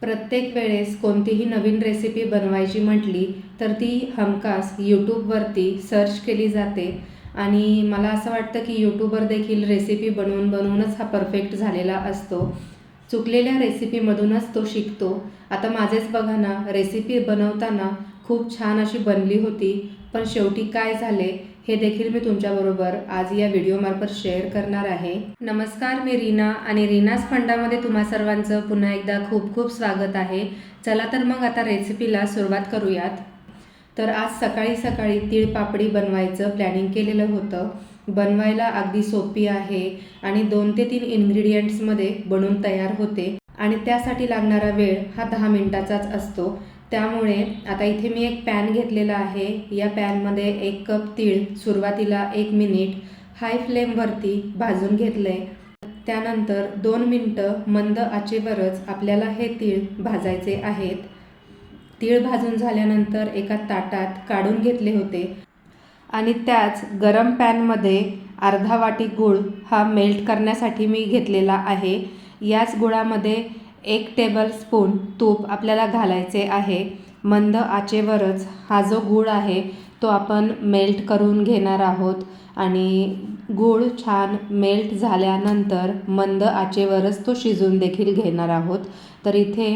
प्रत्येक वेळेस कोणतीही नवीन रेसिपी बनवायची म्हटली तर ती हमखास यूट्यूबवरती सर्च केली जाते. आणि मला असं वाटतं की यूट्यूबवर देखील रेसिपी बनवून बनवूनच हा परफेक्ट झालेला असतो. चुकलेल्या रेसिपीमधूनच तो शिकतो. आता माझेच बघा ना रेसिपी बनवताना खूप छान अशी बनली होती. पण शेवटी काय झाले हे देखील मी तुमच्याबरोबर आज या व्हिडिओमार्फत शेअर करणार आहे. नमस्कार मी रीना आणि रीनास फंडामध्ये तुम्हा सर्वांचं पुन्हा एकदा खूप खूप स्वागत आहे. चला तर मग आता रेसिपीला सुरुवात करूयात. तर आज सकाळी सकाळी तीळ पापडी बनवायचं प्लॅनिंग केलेलं होतं. बनवायला अगदी सोपी आहे आणि दोन ते तीन इन्ग्रेडियंट्समध्ये बनून तयार होते. आणि त्यासाठी लागणारा वेळ हा दहा मिनिटाचाच असतो. त्यामुळे आता इथे मी एक पॅन घेतलेला आहे. या पॅनमध्ये एक कप तीळ सुरुवातीला एक मिनिट हाय फ्लेमवरती भाजून घेतलं आहे त्यानंतर दोन मिनटं मंद आचेवरच आपल्याला हे तीळ भाजायचे आहेत. तीळ भाजून झाल्यानंतर एका ताटात काढून घेतले होते. आणि त्याच गरम पॅनमध्ये अर्धा वाटी गूळ हा मेल्ट करण्यासाठी मी घेतलेला आहे. याच गुळामध्ये एक टेबल स्पून तूप आपल्याला घालायचे आहे. मंद आचेवरच हा जो गूळ आहे तो आपण मेल्ट करून घेणार आहोत. आणि गूळ छान मेल्ट झाल्यानंतर मंद आचेवरच तो शिजून देखील घेणार आहोत. तर इथे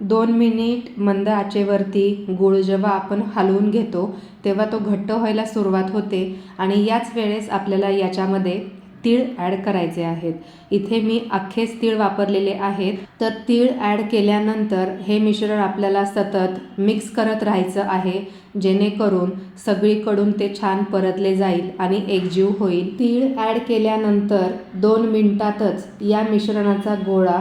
दोन मिनिट मंद आचेवरती गूळ जेव्हा आपण हलवून घेतो तेव्हा तो घट्ट व्हायला सुरुवात होते. आणि याच वेळेस आपल्याला याच्यामध्ये तीळ ॲड करायचे आहेत. इथे मी अख्खेच तीळ वापरलेले आहेत. तर तीळ ॲड केल्यानंतर हे मिश्रण आपल्याला सतत मिक्स करत राहायचं आहे. जेणेकरून सगळीकडून ते छान परतले जाईल आणि एकजीव होईल. तीळ ॲड केल्यानंतर दोन मिनटातच या मिश्रणाचा गोळा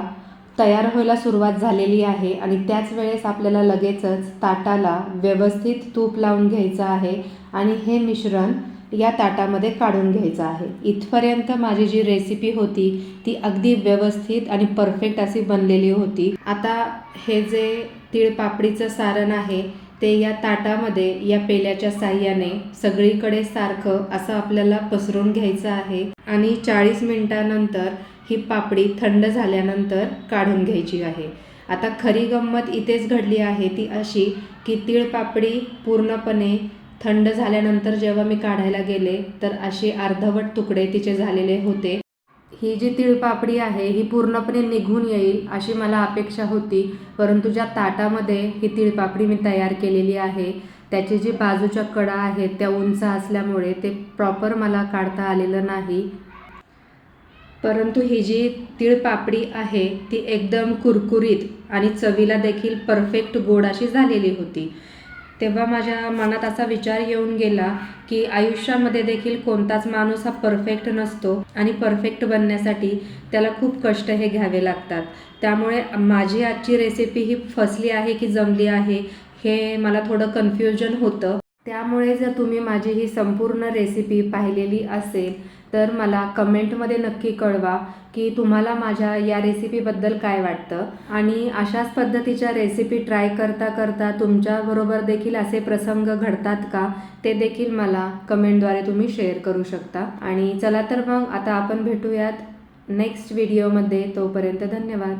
तयार व्हायला सुरुवात झालेली आहे आणि त्याच वेळेस आपल्याला लगेचच ताटाला व्यवस्थित तूप लावून घ्यायचं आहे आणि हे मिश्रण या ताटामध्ये काढून घ्यायचं आहे. इथपर्यंत माझी जी रेसिपी होती ती अगदी व्यवस्थित आणि परफेक्ट अशी बनलेली होती. आता हे जे तीळ पापडीचं सारण आहे ते या ताटामध्ये या पेल्याच्या साह्याने सगळीकडे सारखं असं आपल्याला पसरून घ्यायचं आहे आणि चाळीस मिनिटानंतर ही पापडी थंड झाल्यानंतर काढून घ्यायची आहे. आता खरी गंमत इथेच घडली आहे ती अशी की तीळ पापडी पूर्णपणे थंड झाल्यानंतर जेव्हा मी काढायला गेले तर असे अर्धवट तुकडे तिचे झालेले होते. ही जी तिळपापडी आहे ही पूर्णपणे निघून येईल अशी मला अपेक्षा होती परंतु ज्या ताटामध्ये ही तिळपापडी मी तयार केलेली आहे त्याची जी बाजूच्या कडा आहेत त्या उंच असल्यामुळे ते प्रॉपर मला काढता आलेलं नाही. परंतु ही जी तिळपापडी आहे ती एकदम कुरकुरीत आणि चवीला देखील परफेक्ट गोड अशी झालेली होती. तेव्हा माझ्या मनात असा विचार येऊन गेला की आयुष्यामध्ये देखील कोणताच माणूस हा परफेक्ट नसतो आणि परफेक्ट बनण्यासाठी त्याला खूप कष्ट हे घ्यावे लागतात. त्यामुळे माझी आजची रेसिपी ही फसली आहे की जमली आहे हे मला थोडं कन्फ्युजन होतं. त्यामुळे जर तुम्ही माझी ही संपूर्ण रेसिपी पाहिलेली असेल तर मला कमेंटमध्ये नक्की कळवा की तुम्हाला माझ्या या रेसिपीबद्दल काय वाटतं. आणि अशाच पद्धतीच्या रेसिपी ट्राय करता करता तुमच्याबरोबर देखील असे प्रसंग घडतात का ते देखील मला कमेंटद्वारे तुम्ही शेअर करू शकता. आणि चला तर मग आता आपण भेटूयात नेक्स्ट व्हिडिओमध्ये तोपर्यंत धन्यवाद.